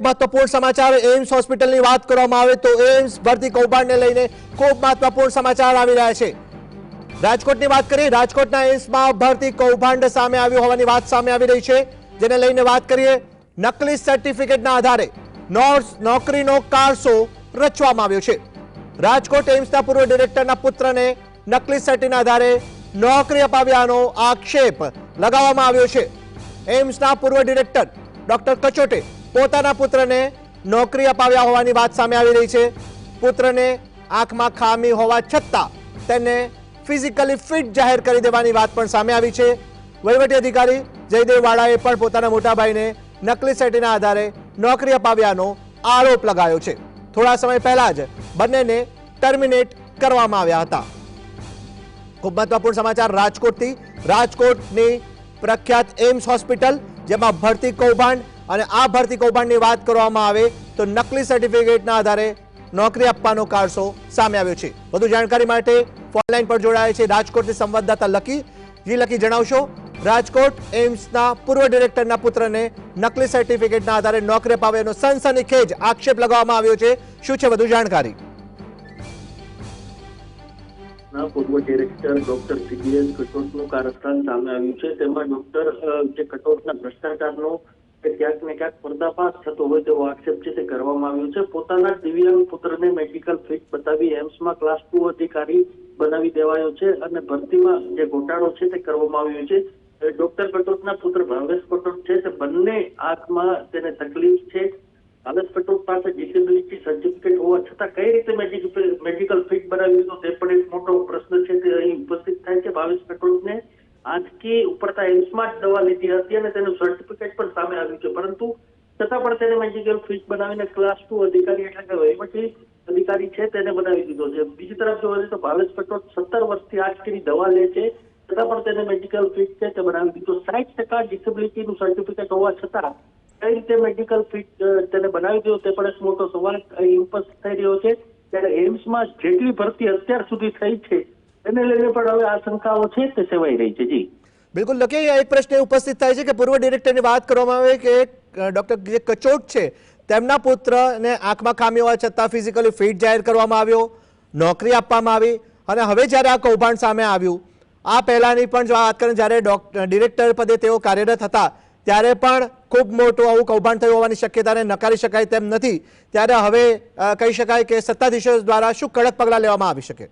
મહત્વપૂર્ણ સમાચાર એમ્સ હોસ્પિટલની વાત કરવામાં આવે તો એમ્સ ભરતી કૌભાંડને લઈને ખૂબ મહત્વપૂર્ણ સમાચાર આવી રહ્યા છે. રાજકોટની વાત કરીએ, રાજકોટના એમ્સમાં ભરતી કૌભાંડ સામે આવ્યું હોવાની વાત સામે આવી રહી છે. જેને લઈને વાત કરીએ, નકલી સર્ટિફિકેટના આધારે નોકરીનો કારસો રચવામાં આવ્યો છે. રાજકોટ એમ્સના પૂર્વ ડિરેક્ટરના પુત્રને નકલી સર્ટિના આધારે નોકરી અપાવ્યાનો આક્ષેપ લગાવવામાં આવ્યો છે. એમ્સના પૂર્વ ડિરેક્ટર ડોક્ટર કચોટે પોતાના પુત્રને નોકરી અપાવ્યા હોવાની વાત સામે આવી રહી છે. પુત્રને આંખમાં ખામી હોવા છતાં તેને ફિઝિકલી ફિટ જાહેર કરી દેવાની વાત પણ સામે આવી છે. વહીવટી અધિકારી જયદેવ વાળાએ પણ પોતાના મોટાભાઈને નકલી સેટીના આધારે નોકરી અપાવ્યાનો આરોપ લગાવ્યો છે. થોડા સમય પહેલા જ બંનેને ટર્મિનેટ કરવામાં આવ્યા હતા. ખૂબ મહત્વપૂર્ણ સમાચાર રાજકોટથી. રાજકોટની પ્રખ્યાત એમ્સ હોસ્પિટલ, જેમાં ભરતી કૌભાંડ અને આ ભરતી કૌભાંડની વાત કરવામાં આવે તો નકલી સર્ટિફિકેટના આધારે નોકરી આપવાનો કારસો સામે આવ્યો છે. વધુ જાણકારી માટે ફોનલાઈન પર જોડાયા છે રાજકોટથી સંવાદદાતા લકી. જી લકી, જણાવશો? રાજકોટ એમ્સના પૂર્વ ડિરેક્ટરના પુત્રને નકલી સર્ટિફિકેટના આધારે નોકરી અપાવ્યાનો સનસનીખેજ આક્ષેપ લગાવવામાં આવ્યો છે. શું છે વધુ જાણકારી? પૂર્વ ડિરેક્ટર ડોક્ટર સીબીએસ કટોટનું કારસ્થાન સામે આવ્યું છે. તેમાં ડોક્ટર જે કટોટના ભ્રષ્ટાચારનો કે ક્યાંક ને ક્યાંક પર્દાફાશ થતો હોય તેવો આક્ષેપ છે તે કરવામાં આવ્યો છે. પોતાના દિવ્યાંગ પુત્રને મેડિકલ ફિટ બતાવી એમ્સમાં ક્લાસ ટુ અધિકારી બનાવી દેવાયો છે અને ભરતીમાં જે ઘોટાળો છે તે કરવામાં આવ્યો છે. ડોક્ટર કટોટના પુત્ર ભાવેશ કટોટ છે તે બંને આંખમાં તેને તકલીફ છે. ભાવેશ કટોટ પાસે ડિસેબિલિટી સર્ટિફિકેટ હોવા છતાં કઈ રીતે મેડિકલ ફિટ બનાવ્યું તો તે પણ એક મોટો પ્રશ્ન છે તે અહીં ઉપસ્થિત થાય છે. ભાવેશ કટોટને આંચકી ઉપરતા એમ્સમાં જ દવા લીધી હતી અને તેનું સર્ટિફિકેટ પણ સામે આવ્યું છે. પરંતુ છતાં પણ તેને મેડિકલ ફિટ બનાવીને ક્લાસ ટુ અધિકારી એટલે કે વહીવટી અધિકારી છે તેને બનાવી દીધો છે. બીજી તરફ જોવા જઈએ તો ભાવેશ પટેલ સત્તર વર્ષથી આંચકીની દવા લે છે. છતાં પણ તેને મેડિકલ ફીટ છે તે બનાવી દીધો. સાઠ ટકા ડિસેબિલિટીનું સર્ટિફિકેટ હોવા છતાં કઈ રીતે મેડિકલ ફીટ તેને બનાવી દીધો તે પણ એક મોટો સવાલ અહીં ઉપસ્થિત થઈ રહ્યો છે. ત્યારે એમ્સમાં જેટલી ભરતી અત્યાર સુધી થઈ છે તેને લઈને પણ હવે આશંકાઓ છે તે સેવાઈ રહી છે, જી. બિલકુલ. લખી એક પ્રશ્ન ઉપસ્થિત થાય છે કે પૂર્વ ડિરેક્ટરની વાત કરવામાં આવે કે ડોક્ટર જે કચોટ છે, તેમના પુત્રને આંખમાં ખામી હોવા છતાં ફિઝિકલી ફિટ જાહેર કરવામાં આવ્યો, નોકરી આપવામાં આવી અને હવે જ્યારે આ કૌભાંડ સામે આવ્યું, આ પહેલાંની પણ જો વાત કરીને જ્યારે ડિરેક્ટર પદે તેઓ કાર્યરત હતા, ત્યારે પણ ખૂબ મોટું આવું કૌભાંડ થયું હોવાની શક્યતાને નકારી શકાય તેમ નથી. ત્યારે હવે કહી શકાય કે સત્તાધીશો દ્વારા શું કડક પગલાં લેવામાં આવી શકે?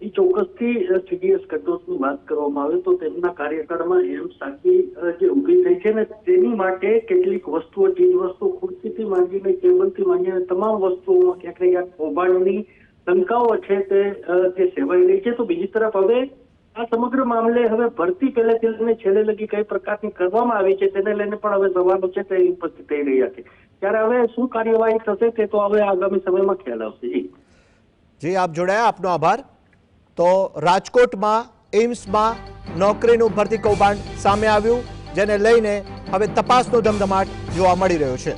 એ ચોક્કસથી સીડીએસ કડોસની વાત કરવામાં આવે તો તેમના કાર્યકાળમાં એમ સાખી જે ઊભી થઈ છે ને તેની માટે કેટલીક વસ્તુઓ ચીજ વસ્તુઓ ખુરશીથી માંડીને ટેબલથી માંડીને તમામ વસ્તુઓમાં ક્યાંક ને ક્યાંક કૌભાંડની શંકાઓ છે તે જે સેવાઈ રહી છે. તો બીજી તરફ હવે આ સમગ્ર મામલે હવે ભરતી પહેલેથી લઈને છેલ્લે લગી કઈ પ્રકારની કરવામાં આવી છે તેને લઈને પણ હવે સવાલો છે તે ઉપસ્થિત થઈ રહ્યા છે. ત્યારે હવે શું કાર્યવાહી થશે તે તો હવે આગામી સમયમાં ખ્યાલ આવશે. જી, આપ જોડાયા. આપનો આભાર. તો રાજકોટમાં, એઇમ્સમાં નોકરીનું ભરતી કૌભાંડ સામે આવ્યું, જેને લઈને હવે તપાસનો ધમધમાટ જોવા મળી રહ્યો છે.